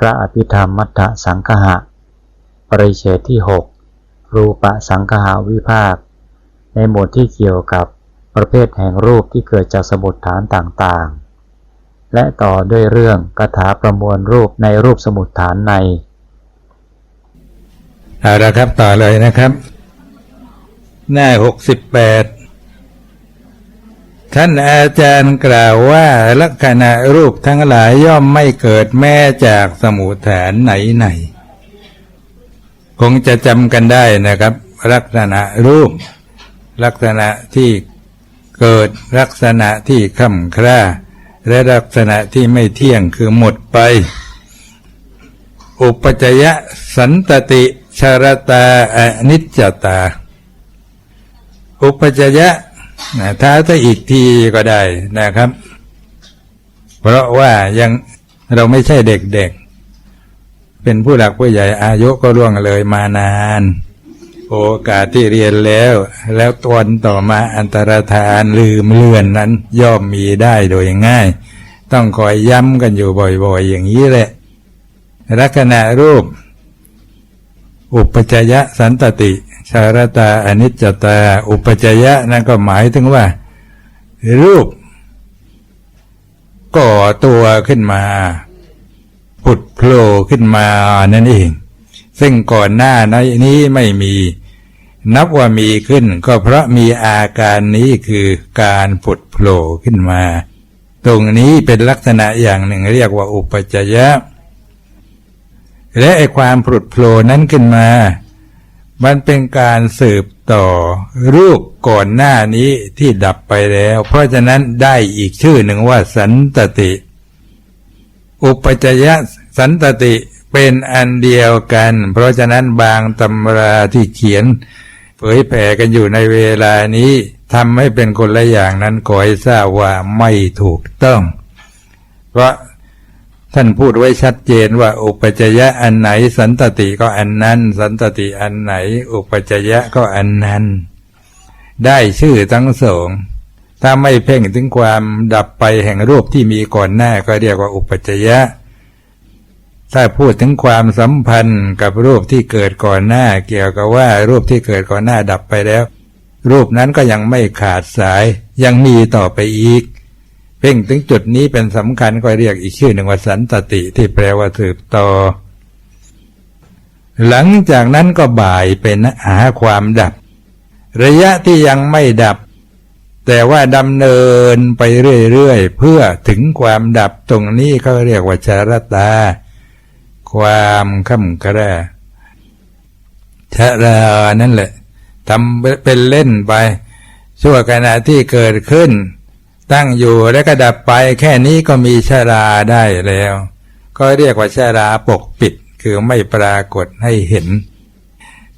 พระอภิธรรมมัทธสังคหะ ปริเฉดที่ 6 รูปสังคหาวิภาค ในหมวดที่เกี่ยวกับประเภทแห่งรูปที่เกิดจากสมุดฐานต่างๆ และต่อด้วยเรื่องคาถาประมวลรูปในรูปสมุดฐานในเอาละครับต่อเลยนะครับ หน้าหกสิบแปด ท่านอาจารย์กล่าวว่าลักษณะรูปทั้งหลายย่อมไม่เกิดแม้จากสมุทฐานไหนไหนๆคงจะจำกันได้นะครับ ลักษณะรูป ลักษณะที่เกิดลักษณะที่ค่ำคร่าและลักษณะที่ไม่เที่ยงคือหมดไป อุปจยสันตติชารตาอนิจจตา อุปจยะ นะท้าถ้าอีกทีก็ได้นะครับ เพราะว่ายังเราไม่ใช่เด็กๆ เป็นผู้หลักผู้ใหญ่อายุก็ล่วงเลยมานาน โอกาสที่เรียนแล้ว แล้วตวนต่อมาอันตรธานลืมเลือนนั้น ย่อมมีได้โดยง่าย ต้องคอยย้ำกันอยู่บ่อยๆ อย่างนี้แหละลักษณะรูป อุปจยะสันตติ ชารตาอนิจจตา อุปจยะนั่นก็หมายถึงว่า รูป ก่อตัวขึ้นมาผุดโผล่ขึ้นมานั่นเอง ซึ่งก่อนหน้านี้ไม่มี นับว่ามีขึ้น ก็เพราะมีอาการนี้คือการผุดโผล่ขึ้นมา ตรงนี้เป็นลักษณะอย่างหนึ่งเรียกว่าอุปจยะ และไอความผุดโผล่นั้นขึ้นมา มันเป็นการสืบต่อรูปก่อนหน้านี้ที่ดับไปแล้ว เพราะฉะนั้นได้อีกชื่อหนึ่งว่าสันตติ อุปจยะสันตติเป็นอันเดียวกัน เพราะฉะนั้นบางตำราที่เขียน เผยแผ่กันอยู่ในเวลานี้ทำให้เป็นคนละอย่างนั้นขอให้ทราบว่าไม่ถูกต้อง เพราะ ท่านพูดไว้ชัดเจนว่า อุปจยะอันไหน สันตติก็อันนั้น สันตติอันไหน อุปจยะก็อันนั้น ได้ชื่อทั้งสองถ้าไม่เพ่งถึงความดับไปแห่งรูปที่มีก่อนหน้าก็เรียกว่าอุปจยะ ถ้าพูดถึงความสัมพันธ์กับรูปที่เกิดก่อนหน้า เกี่ยวกับว่ารูปที่เกิดก่อนหน้าดับไปแล้ว รูปนั้นก็ยังไม่ขาดสายยังมีต่อไปอีก เพ่งถึงจุดนี้เป็นสำคัญก็เรียกอีกชื่อหนึ่งว่าสันตติที่แปลว่าสืบต่อ หลังจากนั้นก็บ่ายเป็นหาความดับ ระยะที่ยังไม่ดับ แต่ว่าดำเนินไปเรื่อยๆเพื่อถึงความดับตรงนี้เขาเรียกว่าชารตา ความค่ำกระชารานั่นแหละทำเป็นเล่นไปชั่วขณะที่เกิดขึ้น ตั้งอยู่แล้วก็ดับไปแค่นี้ก็มีชาราได้แล้ว ก็เรียกว่าชาราปกปิดคือไม่ปรากฏให้เห็น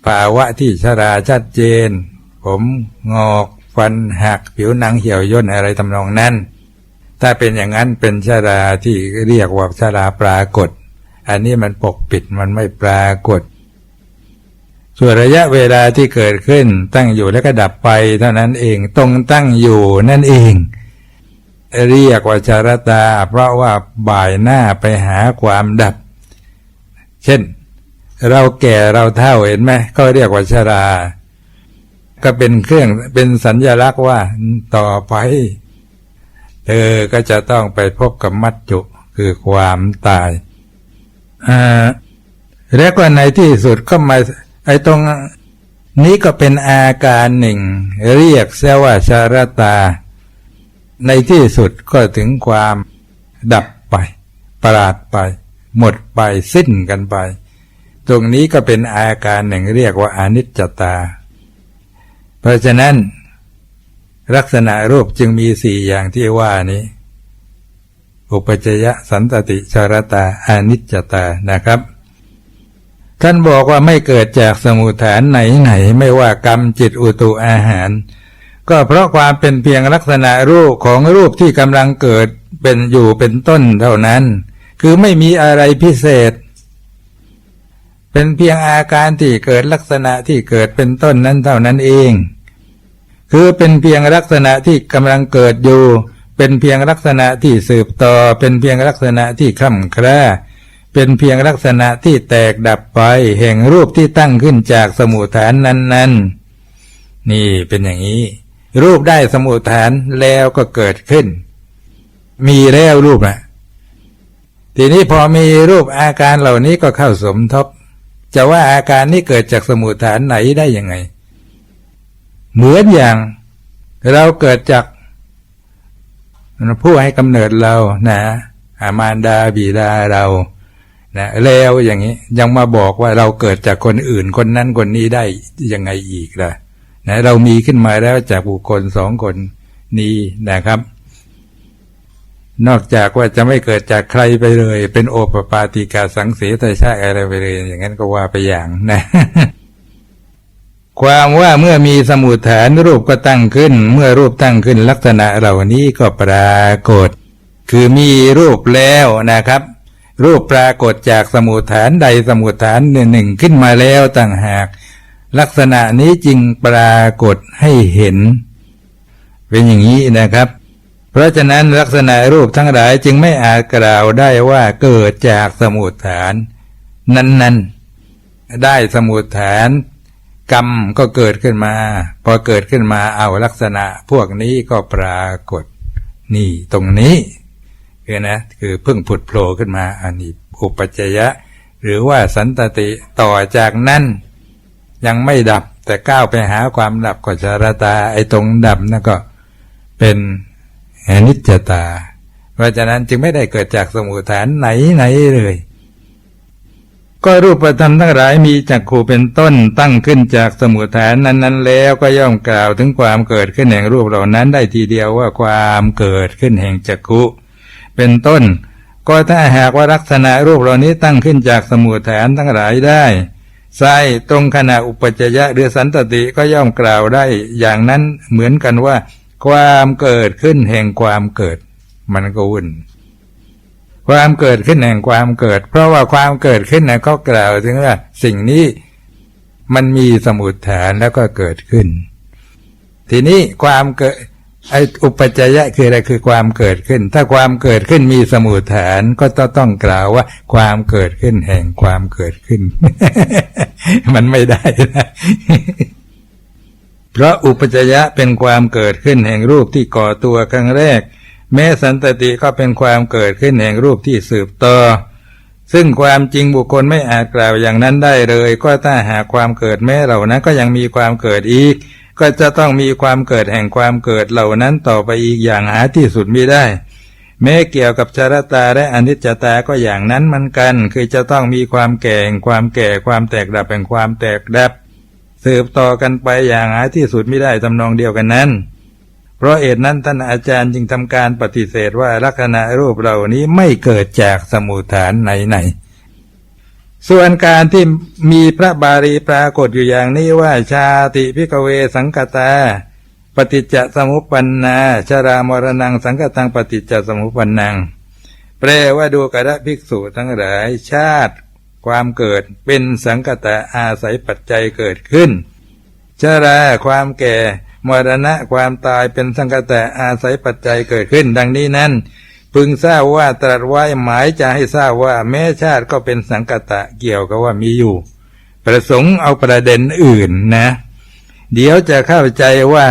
ภาวะที่ชาราชัดเจน ผมงอกฟันหักผิวหนังเหี่ยวย่นอะไรทำนองนั้น ถ้าเป็นอย่างนั้นเป็นชาราที่เรียกว่าชาราปรากฏ อันนี้มันปกปิดมันไม่ปรากฏ ส่วนระยะเวลาที่เกิดขึ้นตั้งอยู่แล้วก็ดับไป เท่านั้นเองตรงตั้งอยู่นั่นเอง เรียกว่าชารตา เพราะว่าบ่ายหน้าไปหาความดับ เช่น เราแก่เราเท่าเห็นไหมก็เรียกว่าชารา ก็เป็นเครื่องเป็นสัญญลักษณ์ว่าต่อไปเธอก็จะต้องไปพบกับมัจจุคือความตายอ่าแล้วก็ในที่สุดก็มาไอ้ตรงนี้ก็เป็นอาการหนึ่ง เรียกเสว่าชารตา ในที่สุดก็ถึงความดับไป ปราดไป หมดไปสิ้นกันไป ตรงนี้ก็เป็นอาการหนึ่งเรียกว่าอนิจจตา เพราะฉะนั้น ลักษณะรูปจึงมีสี่อย่างที่ว่านี้ อุปจยสันตติชารตาอนิจจตานะครับท่านบอกว่าไม่เกิดจากสมุทฐานไหนไหนไม่ว่ากรรมจิตอุตุอาหาร ก็เพราะความเป็นเพียงลักษณะรูปของรูปที่กำลังเกิดเป็นอยู่เป็นต้นเท่านั้น คือไม่มีอะไรพิเศษ เป็นเพียงอาการที่เกิดลักษณะที่เกิดเป็นต้นนั้นเท่านั้นเอง คือเป็นเพียงลักษณะที่กำลังเกิดอยู่ เป็นเพียงลักษณะที่สืบต่อ เป็นเพียงลักษณะที่คล่ำแคร่เป็นเพียงลักษณะที่แตกดับไป แห่งรูปที่ตั้งขึ้นจากสมุทฐานนั้นๆนี่เป็นอย่างนี้ รูปได้สมุทฐานแล้วก็เกิดขึ้น มีแล้วรูปนะทีนี้พอมีรูปอาการเหล่านี้ก็เข้าสมทบ จะว่าอาการนี้เกิดจากสมุทฐานไหนได้ยังไง เหมือนอย่างเราเกิดจากผู้ให้กำเนิดเรานะอามารดาบิดาเรานะแล้วอย่างนี้ยังมาบอกว่าเราเกิดจากคนอื่นคนนั้นคนนี้ได้ยังไงอีกล่ะ นะเรามีขึ้นมาแล้วจากบุคคลสองคนนี้นะครับ นอกจากว่าจะไม่เกิดจากใครไปเลย เป็นโอปปาติกาสังเสตชาอะไรไปเลย อย่างนั้นก็ว่าไปอย่างนะความว่าเมื่อมีสมุทฐานรูปก็ตั้งขึ้น เมื่อรูปตั้งขึ้นลักษณะเหล่านี้ก็ปรากฏ คือมีรูปแล้วนะครับ รูปปรากฏจากสมุทฐานใดสมุทฐานหนึ่งขึ้นมาแล้วต่างหาก ลักษณะนี้จึงปรากฏให้เห็น เป็นอย่างนี้นะครับ เพราะฉะนั้นลักษณะรูปทั้งหลายจึงไม่อาจกล่าวได้ว่าเกิดจากสมุทฐาน นั้นๆ ได้สมุทฐาน กรรมก็เกิดขึ้นมา พอเกิดขึ้นมาเอาลักษณะพวกนี้ก็ปรากฏ นี่ตรงนี้คือนะคือเพิ่งผุดโผล่ขึ้นมาอันนี้อุปจจยะ หรือว่าสันตติต่อจากนั้น ยังไม่ดับ แต่ก้าวไปหาความดับก็จารตา ไอ้ตรงดับนั่นก็เป็นอนิจจตา เพราะฉะนั้นจึงไม่ได้เกิดจากสมุทฐานไหนไหนเลย ก็รูปธรรมทั้งหลายมีจักขู่เป็นต้นตั้งขึ้นจากสมุทฐานนั้น ๆ แล้วก็ย่อมกล่าวถึงความเกิดขึ้นแห่งรูปเหล่านั้นได้ทีเดียวว่าความเกิดขึ้นแห่งจักขุเป็นต้น ก็ถ้าหากว่าลักษณะรูปเหล่านี้ตั้งขึ้นจากสมุทฐานทั้งหลายได้ ไซตรงขณะอุปจจยะหรือสันตติก็ย่อมกล่าวได้ อย่างนั้นเหมือนกันว่า ความเกิดขึ้นแห่งความเกิด มันก็วุ่นความเกิดขึ้นแห่งความเกิด เพราะว่าความเกิดขึ้นนะเขากล่าวถึงว่าสิ่งนี้มันมีสมุทฐานแล้วก็เกิดขึ้น ทีนี้ความเกิด ไออุปจยะคืออะไรคือความเกิดขึ้น ถ้าความเกิดขึ้นมีสมุทฐานก็ต้องต้องกล่าวว่า ความเกิดขึ้นแห่งความเกิดขึ้น มันไม่ได้นะเพราะอุปจจยะเป็นความเกิดขึ้นแห่งรูปที่ก่อตัวครั้งแรก แม้สันตติก็เป็นความเกิดขึ้นแห่งรูปที่สืบต่อซึ่งความจริงบุคคลไม่อาจกล่าวอย่างนั้นได้เลย ก็ถ้าหากความเกิดแม้เหล่านั้นก็ยังมีความเกิดอีก ก็จะต้องมีความเกิดแห่งความเกิดเหล่านั้นต่อไปอีกอย่างหาที่สุดมิได้ แม้เกี่ยวกับชรตาและอนิจจตาก็อย่างนั้นมือนกัน คือจะต้องมีความแก่แห่งความแก่ความแตกดับแห่งความแตกดับ สืบต่อกันไปอย่างหาที่สุดไม่ได้ทำนองเดียวกันนั้น เพราะเหตุนั้นท่านอาจารย์จึงทำการปฏิเสธว่าลักษณะรูปเหล่านี้ไม่เกิดจากสมุทฐานไหนๆ ส่วนการที่มีพระบาลีปรากฏอยู่อย่างนี้ว่าชาติพิกเวสังกตา ปฏิจจสมุปปันนาชรามรณังสังกตังปฏิจจสมุปปันนัง แปลว่าดูกระภิกษุทั้งหลายชาติ ความเกิดเป็นสังกตะอาศัยปัจจัยเกิดขึ้นชราความแก่มรณะความตายเป็นสังกตะอาศัยปัจจัยเกิดขึ้น ดังนี้นั้น พึงทราบว่าตรัสไว้หมายจะให้ทราบว่าแม้ชาติก็เป็นสังกตะเกี่ยวกับว่ามีอยู่ ประสงค์เอาประเด็นอื่นนะ เดี๋ยวจะเข้าใจว่า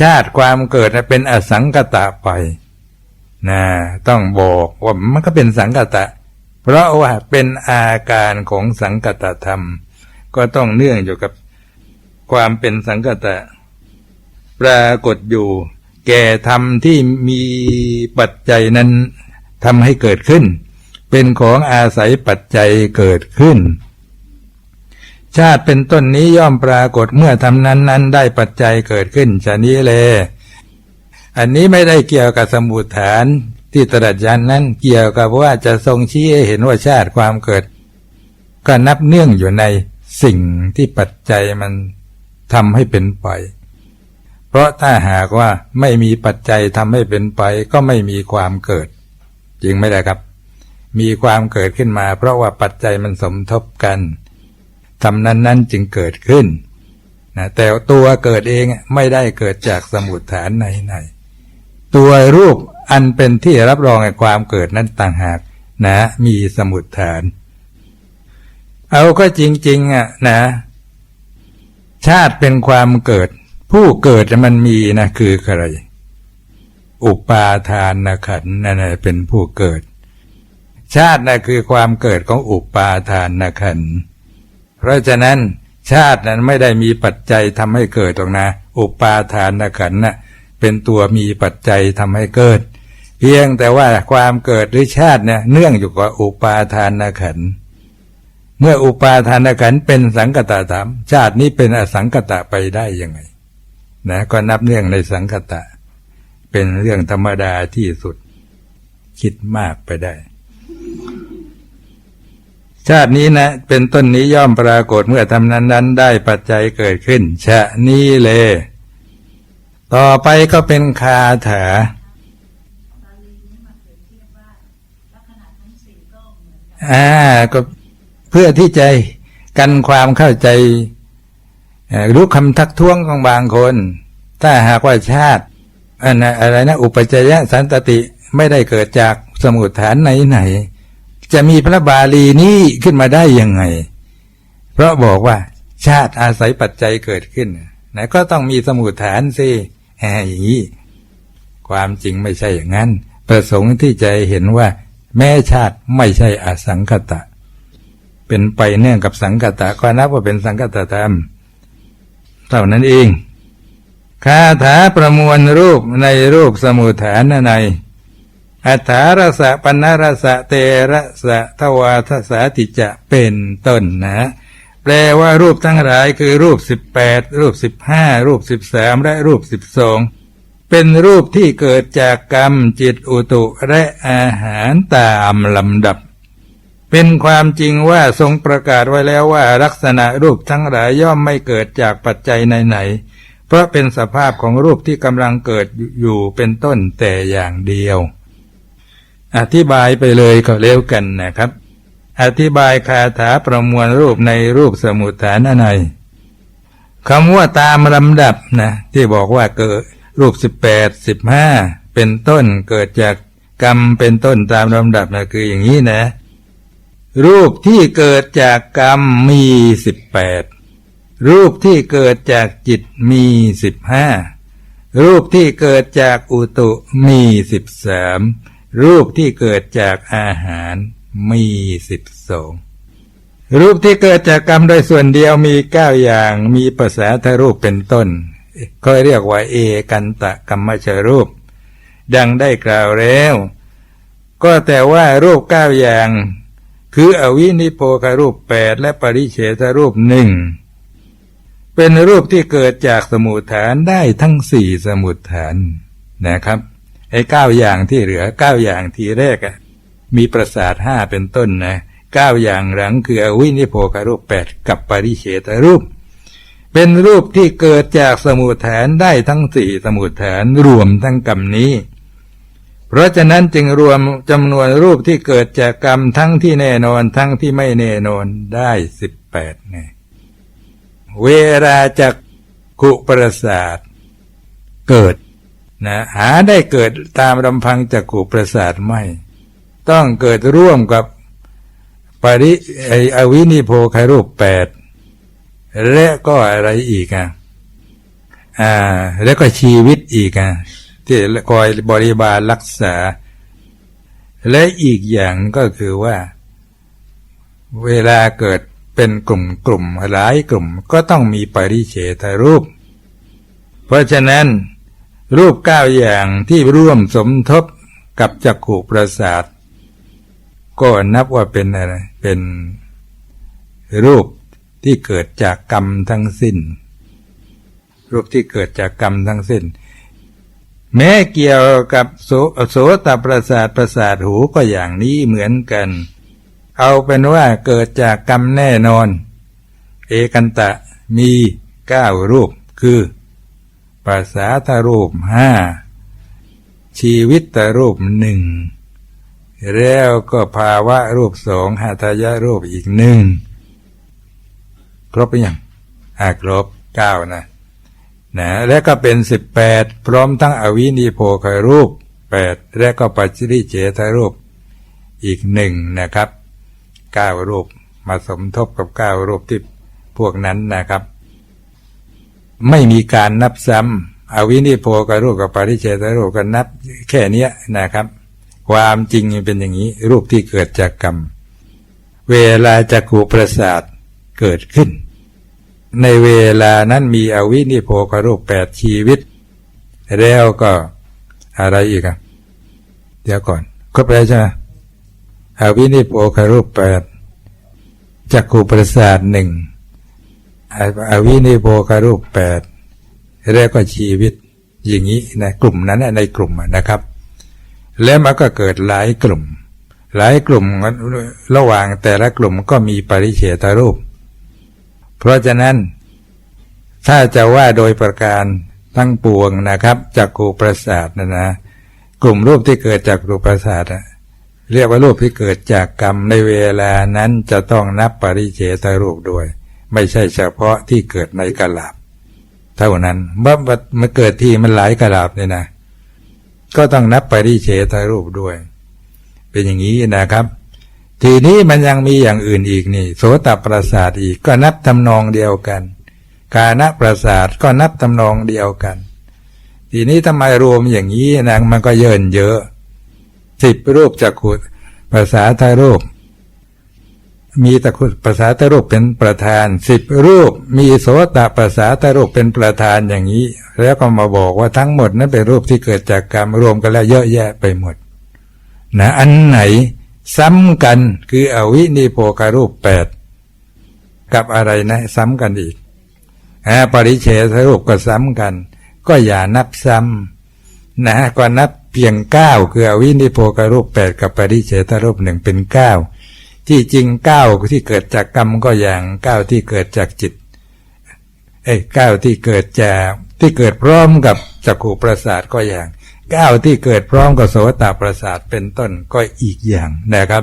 ชาติความเกิดเป็นอสังกตะไปนะต้องบอกว่ามันก็เป็นสังกตะ เพราะว่าเป็นอาการของสังกตธรรม ก็ต้องเนื่องอยู่กับความเป็นสังกตะ ปรากฏอยู่ แก่ธรรมที่มีปัจจัยนั้นทำให้เกิดขึ้น เป็นของอาศัยปัจจัยเกิดขึ้น ชาติเป็นต้นนี้ย่อมปรากฏเมื่อทำนั้นนั้นได้ปัจจัยเกิดขึ้นชะนี้แลอันนี้ไม่ได้เกี่ยวกับสมุทฐานที่ตรัสยันนั้นเกี่ยวกับว่าจะทรงชี้ให้เห็นว่าชาติความเกิด ก็นับเนื่องอยู่ในสิ่งที่ปัจจัยมันทำให้เป็นไป เพราะถ้าหากว่าไม่มีปัจจัยทำให้เป็นไป ก็ไม่มีความเกิดจริงไหมล่ะครับ มีความเกิดขึ้นมา เพราะว่าปัจจัยมันสมทบกันทำนั้นนั้นจึงเกิดขึ้นนะแต่ตัวเกิดเองไม่ได้เกิดจากสมุทฐานไหนๆตัวรูปอันเป็นที่รับรองแห่งความเกิดนั้นต่างหากนะ มีสมุดฐาน เอาก็จริงๆอะนะ ชาติเป็นความเกิด ผู้เกิดมันมีนะคือใครอุปาทานนะขันนั่นเป็นผู้เกิด ชาตินะคือความเกิดของอุปาทานนะขัน เพราะฉะนั้นชาตินั้นไม่ได้มีปัจจัยทำให้เกิดหรอกนะ อุปาทานนะขันธ์น่ะเป็นตัวมีปัจจัยทำให้เกิด เพียงแต่ว่าความเกิดหรือชาติเนี่ยเนื่องอยู่กับอุปาทานนะขัน เมื่ออุปาทานขันเป็นสังกตธรรม ชาตินี้เป็นอสังกตะไปได้ยังไง นะก็นับเนื่องในสังคตะ เป็นเรื่องธรรมดาที่สุด คิดมากไปได้ ชาตินี้นะ เป็นต้นนี้ย่อมปรากฏเมื่อทำนั้นนั้นได้ปัจจัยเกิดขึ้น ชะนี้เลย ต่อไปก็เป็นคาถาอ่าก็เพื่อที่จะกันความเข้าใจ รู้คำทักท้วงของบางคน ถ้าหากว่าชาติอะไรนะอุปจยสันตติไม่ได้เกิดจากสมุทฐานไหนไหนๆจะมีพระบาลีนี้ขึ้นมาได้ยังไง เพราะบอกว่าชาติอาศัยปัจจัยเกิดขึ้นนะก็ต้องมีสมุทฐานสิแหมอย่างนี้ความจริงไม่ใช่อย่างนั้น ประสงค์ที่จะเห็นว่า แม้ชาติไม่ใช่อสังคตะ เป็นไปเนื่องกับสังคตะก็นับว่าเป็นสังคตธรรม เท่านั้นเองคาถาประมวลรูปในรูปสมุทฐานในอัฏฐารสะปนนรสะเตระสะทวาทสาติจะเป็นต้นนะ แปลว่ารูปทั้งหลายคือรูปสิบแปดรูปสิบห้ารูปสิบสามและรูปสิบสองเป็นรูปที่เกิดจากกรรมจิตอุตุและอาหารตามลำดับ เป็นความจริงว่าทรงประกาศไว้แล้วว่าลักษณะรูปทั้งหลายย่อมไม่เกิดจากปัจจัยไหนๆ เพราะเป็นสภาพของรูปที่กำลังเกิดอยู่เป็นต้นแต่อย่างเดียว อธิบายไปเลยก็เร็วกันนะครับ อธิบายคาถาประมวลรูปในรูปสมุทฐานในคำว่าตามลำดับนะที่บอกว่าเกิดรูปสิบแปดสิบห้าเป็นต้นเกิดจากกรรมเป็นต้นตามลำดับนะคืออย่างนี้นะ รูปที่เกิดจากกรรมมีสิบแปดรูปที่เกิดจากจิตมีสิบห้ารูปที่เกิดจากอุตุมีสิบสามรูปที่เกิดจากอาหารมีสิบสองรูปที่เกิดจากกรรมโดยส่วนเดียวมีเก้าอย่างมีภาษาทรูปเป็นต้น ก็เรียกว่าเอกันตะกรรมชรูป ดังได้กล่าวแล้ว ก็แต่ว่ารูปเก้าอย่าง คืออวินิโพคารูปแปดและปริเฉทรูปหนึ่งเป็นรูปที่เกิดจากสมุทฐานได้ทั้งสี่สมุทฐานนะครับไอ้เก้าอย่างที่เหลือเก้าอย่างทีแรกอะมีประสาทห้าเป็นต้นนะเก้าอย่างหลังคืออวินิโพคารูปแปดกับปริเฉทรูป เป็นรูปที่เกิดจากสมุทฐานได้ทั้งสี่สมุทฐานรวมทั้งกรรมนี้ เพราะฉะนั้นจึงรวมจำนวนรูปที่เกิดจากกรรมทั้งที่แน่นอนทั้งที่ไม่แน่นอนได้สิบแปดไงเวลาจากกุประสาทเกิดนะหาได้เกิดตามลำพังจากกุประสาทไม่ ต้องเกิดร่วมกับปริไออวินิโพคารูปแปดและก็อะไรอีกอะอ่า แล้วก็ชีวิตอีกอะ ที่คอยบริบาลรักษา และอีกอย่างก็คือว่า เวลาเกิดเป็นกลุ่มกลุ่มหลายกลุ่มก็ต้องมีปริเฉทรูป เพราะฉะนั้น รูปเก้าอย่างที่ร่วมสมทบกับจักขุประสาท ก็นับว่าเป็นอะไรเป็นรูปที่เกิดจากกรรมทั้งสิ้น รูปที่เกิดจากกรรมทั้งสิ้น แม้เกี่ยวกับโสโสตประสาทประสาทหูก็อย่างนี้เหมือนกัน เอาเป็นว่าเกิดจากกรรมแน่นอน เอกันตะมีเก้ารูปคือภาษาทรูปห้าชีวิตตรูปหนึ่งแล้วก็ภาวะรูปสองหาทายะรูปอีกหนึ่งครบไปยังอ่าครบเก้านะ นะและก็เป็นสิบแปดพร้อมทั้งอวินิโพครูปแปดและก็ปัจจิริเจทรูปอีกหนึ่งนะครับเก้ารูปมาสมทบกับเก้ารูปที่พวกนั้นนะครับ ไม่มีการนับซ้ำอวินิโพกับรูปกับปริเฉทรูปก็นับแค่นี้นะครับ ความจริงมันเป็นอย่างนี้รูปที่เกิดจากกรรม เวลาจักขูประสาทเกิดขึ้น ในเวลานั้นมีอวินิโพกรูปแปดชีวิต แล้วก็อะไรอีกอะเดี๋ยวก่อนครบแล้วใช่ไหมอวินิโพกรูปแปดจักขูประสาทหนึ่งอวินิโพกรูปแปดแล้วก็ชีวิตอย่างนี้นะกลุ่มนั้นในกลุ่มนะครับ แล้วมันก็เกิดหลายกลุ่ม หลายกลุ่มระหว่างแต่ละกลุ่มก็มีปริเฉตรูป เพราะฉะนั้น ถ้าจะว่าโดยประการทั้งปวงนะครับจากกูประสาทนะนะ กลุ่มรูปที่เกิดจากรูปประสาทเรียกว่ารูปที่เกิดจากกรรมในเวลานั้นจะต้องนับปริเฉตรูปด้วย ไม่ใช่เฉพาะที่เกิดในกลาบเท่านั้นเมื่อมันเกิดที่มันหลายกลาบเนี่ยนะ ก็ต้องนับปริเฉทรูปด้วย เป็นอย่างนี้นะครับ ทีนี้มันยังมีอย่างอื่นอีกนี่ โสตประสาทอีกก็นับทำนองเดียวกัน กาณประสาทก็นับทำนองเดียวกัน ทีนี้ทำไมรวมอย่างนี้นะมันก็เยินเยอะสิบรูปจักขุภาษาทารูป มีตะคุภาษาตรูปเป็นประธานสิบรูป มีโสตภาษาตรูปเป็นประธานอย่างนี้ แล้วก็มาบอกว่าทั้งหมดนั้นเป็นรูปที่เกิดจากกรรมรวมกันแล้วเยอะแยะไปหมด นะ อันไหน ซ้ำกันคืออวินิโพการูปแปดกับอะไรนะ ซ้ำกันอีกอปริเฉทรูปก็ซ้ำกัน ก็อย่านับซ้ำนะก็นับเพียงเก้าคืออวินิโพการูปแปดกับปริเฉทรูปหนึ่งเป็นเก้าที่จริงเก้าที่เกิดจากกรรมก็อย่างเก้าที่เกิดจากจิตเอ้เก้าที่เกิดจากที่เกิดพร้อมกับจักขูประสาทก็อย่าง เก้าที่เกิดพร้อมกับโสตประสาทเป็นต้นก็อีกอย่างนะครับ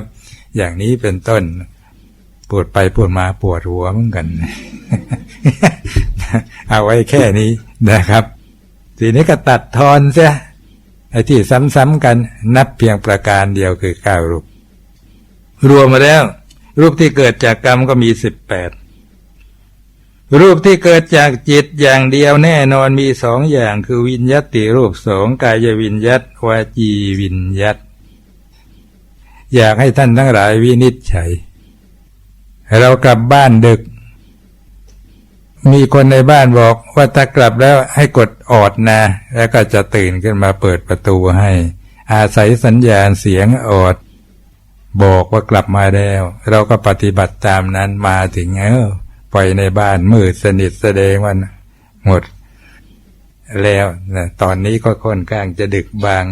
อย่างนี้เป็นต้นปวดไปปวดมาปวดหัวเหมือนกัน เอาไว้แค่นี้นะครับ ทีนี้ก็ตัดทอนเสียไอ้ที่ซ้ำๆกันนับเพียงประการเดียวคือเก้ารูป รวมมาแล้ว รูปที่เกิดจากกรรมก็มีสิบแปด รูปที่เกิดจากจิตอย่างเดียวแน่นอนมีสองอย่างคือวิญญาติรูปสองกายวิญญาตวาจีวิญญาตอยากให้ท่านทั้งหลายวินิจฉัย เรากลับบ้านดึก มีคนในบ้านบอกว่าถ้ากลับแล้วให้กดออดนะ แล้วก็จะตื่นขึ้นมาเปิดประตูให้ อาศัยสัญญาณเสียงออด บอกว่ากลับมาแล้ว เราก็ปฏิบัติตามนั้นมาถึงเออ ไปในบ้านมืดสนิทแสดงว่าหมดแล้วนะตอนนี้ก็ค่อนข้างจะดึกบาง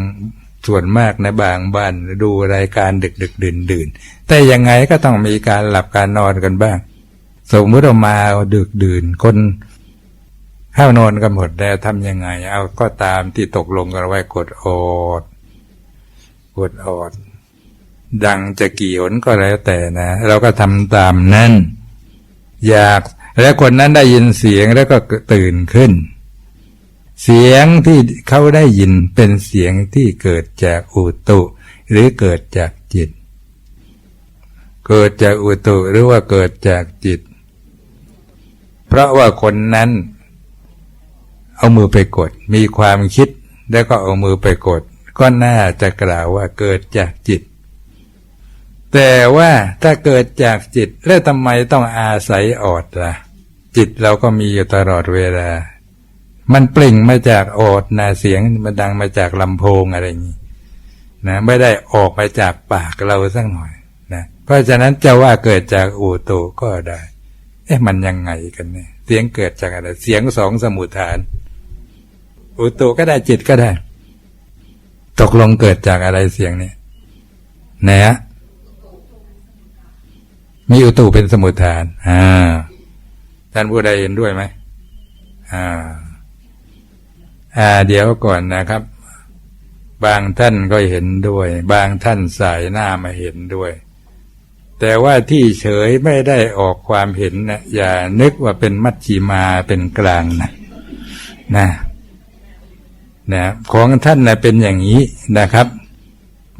ส่วนมากนะบางบ้านดูรายการดึกดึกดื่นดื่นแต่ยังไงก็ต้องมีการหลับการนอนกันบ้าง สมมติเรามาดึกดื่นคนเข้านอนกันหมดแล้วทำยังไง เอาก็ตามที่ตกลงกันไว้กดออดกดออด ดังจะกี่หนก็แล้วแต่นะ เราก็ทำตามนั้น อยากแล้วคนนั้นได้ยินเสียงแล้วก็ตื่นขึ้น เสียงที่เขาได้ยินเป็นเสียงที่เกิดจากอุตุ หรือเกิดจากจิต เกิดจากอุตุหรือว่าเกิดจากจิต เพราะว่าคนนั้น เอามือไปกด มีความคิดแล้วก็เอามือไปกด ก็น่าจะกล่าวว่าเกิดจากจิต แต่ว่าถ้าเกิดจากจิตแล้วทำไมต้องอาศัยอดล่ะ จิตเราก็มีอยู่ตลอดเวลา มันเปล่งมาจากอดนะเสียงมันดังมาจากลำโพงอะไรอย่างนี้นะไม่ได้ออกมาจากปากเราสักหน่อยนะเพราะฉะนั้นจะว่าเกิดจากอูตูก็ได้ เอ๊ะมันยังไงกันเนี่ยเสียงเกิดจากอะไร เสียงสองสมุทฐาน อุตุก็ได้จิตก็ได้ ตกลงเกิดจากอะไรเสียงเนี่ยนะ มีอุตุเป็นสมุทฐาน อ่า ท่านผู้ใดเห็นด้วยไหมอ่า อ่า เดี๋ยวก่อนนะครับ บางท่านก็เห็นด้วย บางท่านสายหน้ามาเห็นด้วย แต่ว่าที่เฉยไม่ได้ออกความเห็นนะอย่านึกว่าเป็นมัชชีมาเป็นกลางนะ นะนะของท่านนะเป็นอย่างนี้นะครับ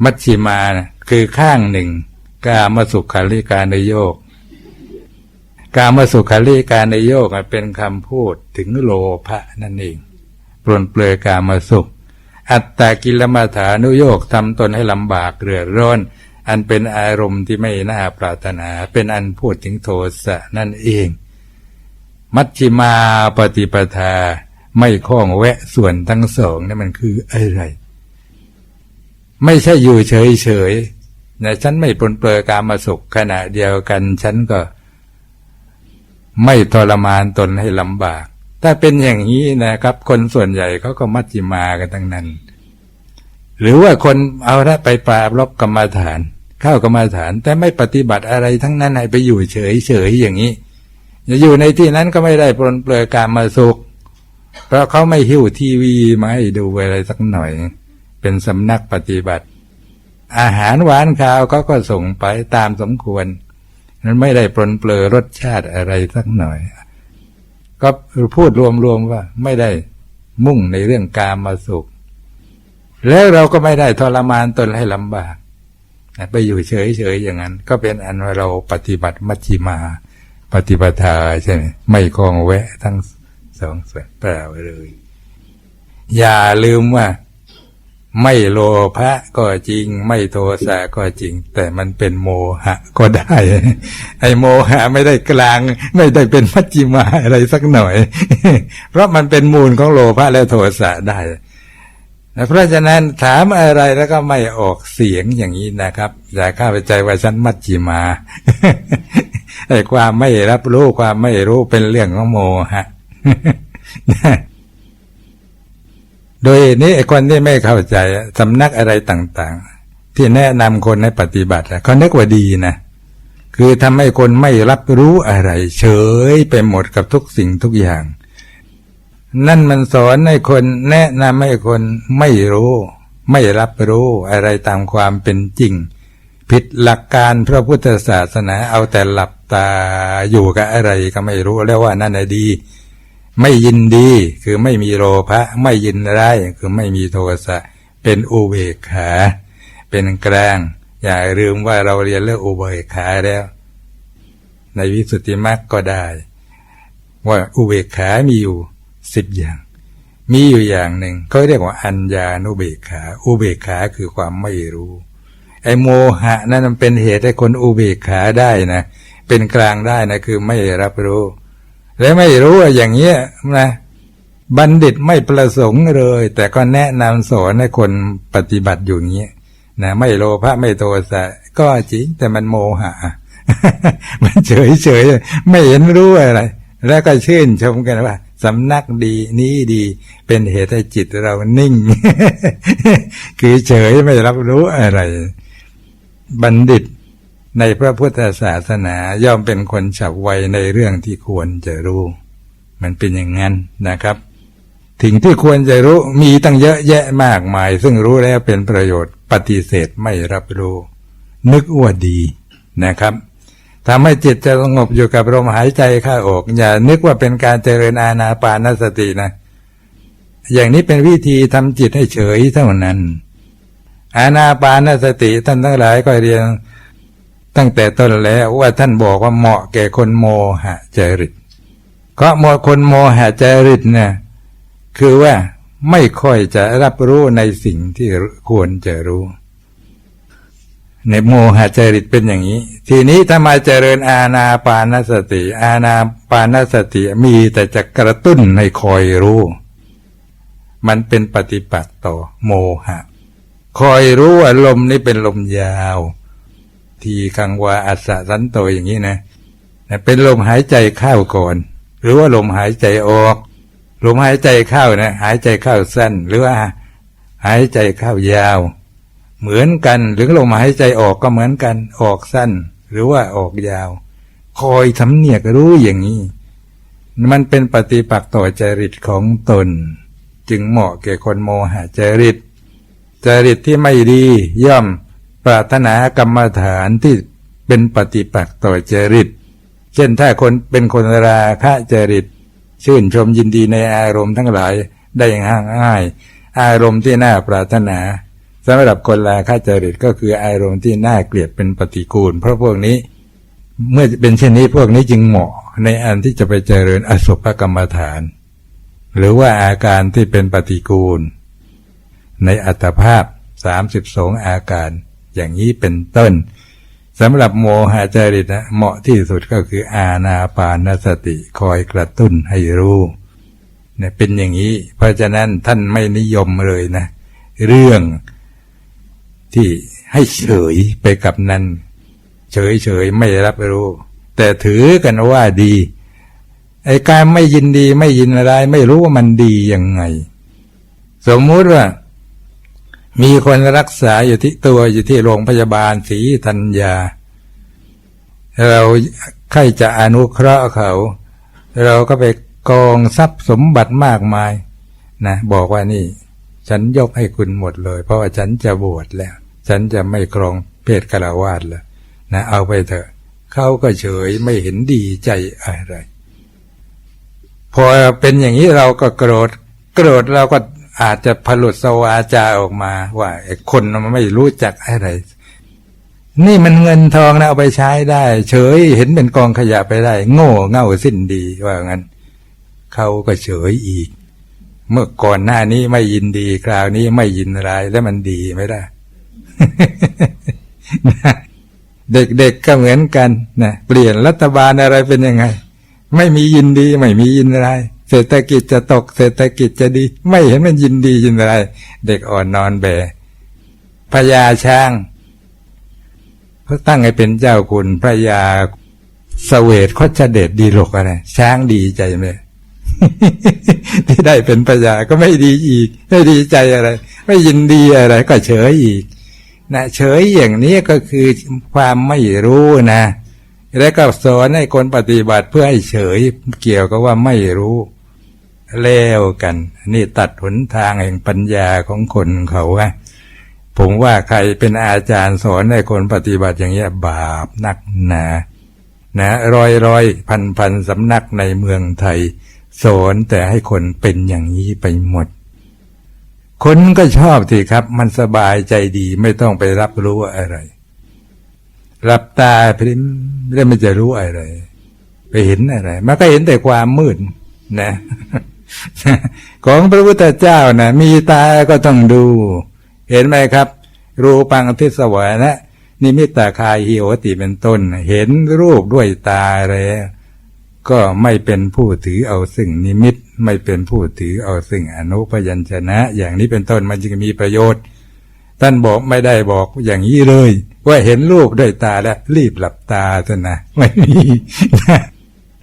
มัชชิมานะคือข้างหนึ่ง กามสุขาริการในโยกกามสุขาริการในโยกเป็นคำพูดถึงโลภะนั่นเองปลนเปลือยกามสุข อัตตากิลมัฐานุโยกทำตนให้ลำบากเรือร้อน อันเป็นอารมณ์ที่ไม่น่าปรารถนา เป็นอันพูดถึงโทสะนั่นเอง มัชฌิมาปฏิปทาไม่ข้องแวะส่วนทั้งสองนี่มันคืออะไร ไม่ใช่อยู่เฉยเฉย นะฉันไม่ปนเปลือกามาสุขขณะเดียวกัน ฉันก็ ไม่ทรมานตนให้ลำบาก ถ้าเป็นอย่างนี้นะครับ คนส่วนใหญ่เขาก็มัจจิมากันทั้งนั้น หรือว่าคนเอาละไปปราบลบกรรมาฐาน เข้ากรรมาฐาน แต่ไม่ปฏิบัติอะไรทั้งนั้นให้ไปอยู่เฉยเฉยๆอย่างนี้อยู่ในที่นั้นก็ไม่ได้ปนเปลือการมาสุข เพราะเขาไม่หิ้วทีวีมาให้ดูอะไรสักหน่อย เป็นสำนักปฏิบัติ อาหารหวานข้าวเขาก็ส่งไปตามสมควร นั้นไม่ได้ปลนเปลือรสชาติอะไรสักหน่อย ก็พูดรวมๆว่า ไม่ได้มุ่งในเรื่องกามมาสุข แล้วเราก็ไม่ได้ทรมานตนให้ลำบากไปอยู่เฉยๆอย่างนั้น ก็เป็นอันว่าเราปฏิบัติมัชฌิมา ปฏิปทาใช่ไหมไม่คลองแวะทั้งสองส่วนเปล่าเลย อย่าลืมว่า ไม่โลภะก็จริง ไม่โทสะก็จริง แต่มันเป็นโมหะก็ได้ ไอโมหะไม่ได้กลาง ไม่ได้เป็นมัจจิมาอะไรสักหน่อย เพราะมันเป็นมูลของโลภะและโทสะได้เพราะฉะนั้นถามอะไรแล้วก็ไม่ออกเสียงอย่างนี้นะครับ อย่าเข้าไปใจว่าฉันมัจจิมาไอ้ความไม่รับรู้ความไม่รู้เป็นเรื่องของโมหะ โดยนี้ไอ้คนที่ไม่เข้าใจสำนักอะไรต่าง ๆ ที่แนะนำคนให้ปฏิบัติเขานึกว่าดีนะ คือทำให้คนไม่รับรู้อะไร เฉยไปหมดกับทุกสิ่งทุกอย่าง นั่นมันสอนให้คนแนะนำให้คนไม่รู้ ไม่รับรู้อะไรตามความเป็นจริง ผิดหลักการพระพุทธศาสนาเอาแต่หลับตาอยู่กับอะไรก็ไม่รู้แล้วว่านั่นดี ไม่ยินดีคือไม่มีโลภะไม่ยินร้ายคือไม่มีโทสะเป็นอุเบกขา เป็นกลาง อย่าลืมว่าเราเรียนเรื่องอุเบกขาแล้ว ในวิสุทธิมรรคก็ได้ ว่าอุเบกขามีอยู่สิบอย่าง มีอยู่อย่างหนึ่งเขาเรียกว่าอัญญานุเบกขา อุเบกขาคือความไม่รู้ ไอโมหะนั่นมันเป็นเหตุให้คนอุเบกขาได้นะ เป็นกลางได้นะคือไม่รับรู้ และไม่รู้ว่าอย่างเงี้ยนะบัณฑิตไม่ประสงค์เลย แต่ก็แนะนำสอนให้คนปฏิบัติอยู่เงี้ยนะไม่โลภะไม่โทสะก็จริงแต่มันโมหะ มันเฉยเฉยไม่เห็นรู้อะไร แล้วก็ชื่นชมกันว่าสำนักดีนี้ดี เป็นเหตุให้จิตเรานิ่ง คือเฉยไม่รับรู้อะไร บัณฑิต ในพระพุทธศาสนาย่อมเป็นคนฉับไวในเรื่องที่ควรจะรู้ มันเป็นอย่างนั้นนะครับถึงที่ควรจะรู้มีตั้งเยอะแยะมากมาย ซึ่งรู้แล้วเป็นประโยชน์ปฏิเสธไม่รับรู้ นึกว่าดีนะครับทำให้จิตจะสงบอยู่กับลมหายใจเข้าออก อย่านึกว่าเป็นการเจริญอาณาปานสตินะ อย่างนี้เป็นวิธีทำจิตให้เฉยเท่านั้น อาณาปานสติท่านทั้งหลายก็เรียน ตั้งแต่ต้นแล้วว่าท่านบอกว่าเหมาะแก่คนโมหะจริตก็เหมาะคนโมหะจริตเนี่ยคือว่าไม่ค่อยจะรับรู้ในสิ่งที่ควรจะรู้ ในโมหะจริตเป็นอย่างนี้ ทีนี้ถ้ามาเจริญอาณาปานสติ อาณาปานสติมีแต่จะกระตุ้นให้คอยรู้ มันเป็นปฏิปักษ์ต่อโมหะ คอยรู้ว่าลมนี้เป็นลมยาว ทีคังวาอัสสะสันโตอย่างนี้นะเป็นลมหายใจเข้าก่อน หรือว่าลมหายใจออก ลมหายใจเข้านะหายใจเข้าสั้น หรือว่าหายใจเข้ายาว เหมือนกันหรือลมหายใจออกก็เหมือนกันออกสั้น หรือว่าออกยาว คอยทำเนียกรู้อย่างนี้ มันเป็นปฏิปักษ์ต่อจริตของตน จึงเหมาะแก่คนโมหะจริตจริตที่ไม่ดีย่อม ปรารถนากรรมฐานที่เป็นปฏิปักษ์ต่อจริต เช่นถ้าคนเป็นคนราคะจริต ชื่นชมยินดีในอารมณ์ทั้งหลายได้อย่างง่าย อารมณ์ที่น่าปรารถนาสำหรับคนราคะจริตก็คืออารมณ์ที่น่าเกลียดเป็นปฏิกูล เพราะพวกนี้เมื่อเป็นเช่นนี้พวกนี้จึงเหมาะในอันที่จะไปเจริญอสุภกรรมฐาน หรือว่าอาการที่เป็นปฏิกูล ในอัตภาพสามสิบสองอาการ อย่างนี้เป็นต้นสำหรับโมหะจริตนะเหมาะที่สุดก็คืออาณาปานสติคอยกระตุ้นให้รู้เนี่ยเป็นอย่างนี้ เพราะฉะนั้นท่านไม่นิยมเลยนะ เรื่องที่ให้เฉยไปกับนั้น เฉยเฉยไม่รับรู้ แต่ถือกันว่าดีไอ้การไม่ยินดีไม่ยินอะไร ไม่รู้ว่ามันดียังไง สมมุติว่า มีคนรักษาอยู่ที่ตัวอยู่ที่โรงพยาบาลศรีธัญญา เราใครจะอนุเคราะห์เขา เราก็ไปกองทรัพย์สมบัติมากมายนะบอกว่านี่ ฉันยกให้คุณหมดเลย เพราะว่าฉันจะบวชแล้ว ฉันจะไม่ครองเพศกลาวาสแล้วนะเอาไปเถอะเขาก็เฉยไม่เห็นดีใจอะไร พอเป็นอย่างนี้เราก็โกรธ โกรธเราก็ อาจจะผลุดสวาจาออกมา ว่าไอ้คนมันไม่รู้จักอะไร นี่มันเงินทองนะเอาไปใช้ได้ เฉยเห็นเป็นกองขยะไปได้ โง่เง่าสิ้นดีว่างั้นเขาก็เฉยอีก เมื่อก่อนหน้านี้ไม่ยินดีคราวนี้ไม่ยินร้ายแล้วมันดีไหมล่ะเด็กๆก็เหมือนกันนะเปลี่ยนรัฐบาลอะไรเป็นยังไง ไม่มียินดี ไม่มียินร้าย เศรษฐกิจจะตก เศรษฐกิจจะดี ไม่เห็นมันยินดียินร้ายเด็กอ่อนนอนแบพญาช้างเขาตั้งให้เป็นเจ้าคุณพระยาเสวตโคชเดชดีหลกอะไรช้างดีใจไหมที่ได้เป็นพญาก็ไม่ดีอีก ไม่ดีใจอะไร ไม่ยินดีอะไร ก็เฉยอีกนะเฉยอย่างนี้ก็คือความไม่รู้นะ แล้วก็สอนให้คนปฏิบัติเพื่อให้เฉยเกี่ยวกับว่าไม่รู้ แล้วกัน นี่ตัดหนทางแห่งปัญญาของคนเขาว่าผมว่าใครเป็นอาจารย์สอนให้คนปฏิบัติอย่างเงี้ยบาปนักหนานะร้อยร้อยพันพันสำนักในเมืองไทย สอนแต่ให้คนเป็นอย่างนี้ไปหมด คนก็ชอบสิครับ มันสบายใจดีไม่ต้องไปรับรู้อะไรหลับตาพริมแล้วมันจะรู้อะไร ไปเห็นอะไร มันก็เห็นแต่ความมืดนะ ของพระพุทธเจ้านะมีตาก็ต้องดู เห็นไหมครับ รูปังทิสวายนะนิมิตตาคายหิวติเป็นต้น เห็นรูปด้วยตาแล้วก็ไม่เป็นผู้ถือเอาซึ่งนิมิต ไม่เป็นผู้ถือเอาซึ่งอนุพยัญชนะ อย่างนี้เป็นต้นมันจึงมีประโยชน์ ท่านบอกไม่ได้บอกอย่างนี้เลย ว่าเห็นรูปด้วยตาแล้วรีบหลับตาเถอะนะไม่มี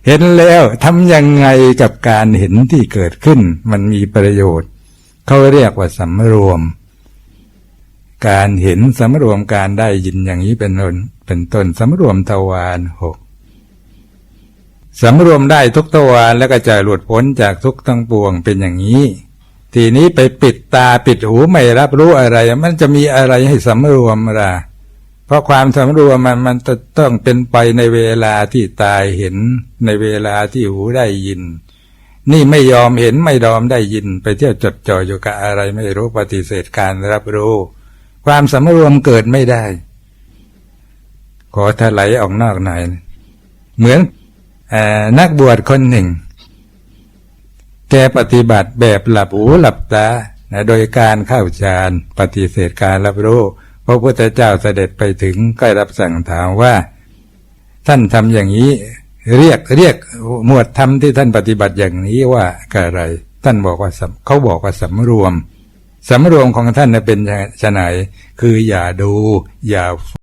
เห็นแล้วทำยังไงกับการเห็นที่เกิดขึ้น มันมีประโยชน์ เขาเรียกว่าสำรวม การเห็นสำรวมการได้ยินอย่างนี้เป็นต้นเป็นต้นสำรวมทวารหกสำรวมได้ทุกทวารแล้วก็จะหลุดพ้นจากทุกทั้งปวงเป็นอย่างนี้ ทีนี้ไปปิดตาปิดหูไม่รับรู้อะไร มันจะมีอะไรให้สำรวมล่ะ เพราะความสำรวมมันมันจะต้องเป็นไปในเวลาที่ตายเห็น ในเวลาที่หูได้ยิน นี่ไม่ยอมเห็นไม่ยอมได้ยิน ไปเที่ยวจดจ่ออยู่กับอะไรไม่รู้ปฏิเสธการรับรู้ ความสำรวมเกิดไม่ได้ ขอถลายออกนอกหน่อยเหมือนอนักบวชคนหนึ่ง แกปฏิบัติแบบหลับหูหลับตานะโดยการเข้าฌานปฏิเสธการรับรู้ พระพุทธเจ้าเสด็จไปถึงก็รับสั่งถามว่า ท่านทำอย่างนี้ เรียกเรียกหมวดธรรมที่ท่านปฏิบัติอย่างนี้ว่าอะไร ท่านบอกว่าเขาบอกว่าสำรวมสำรวมของท่านเป็นชะไหนคืออย่าดู อย่า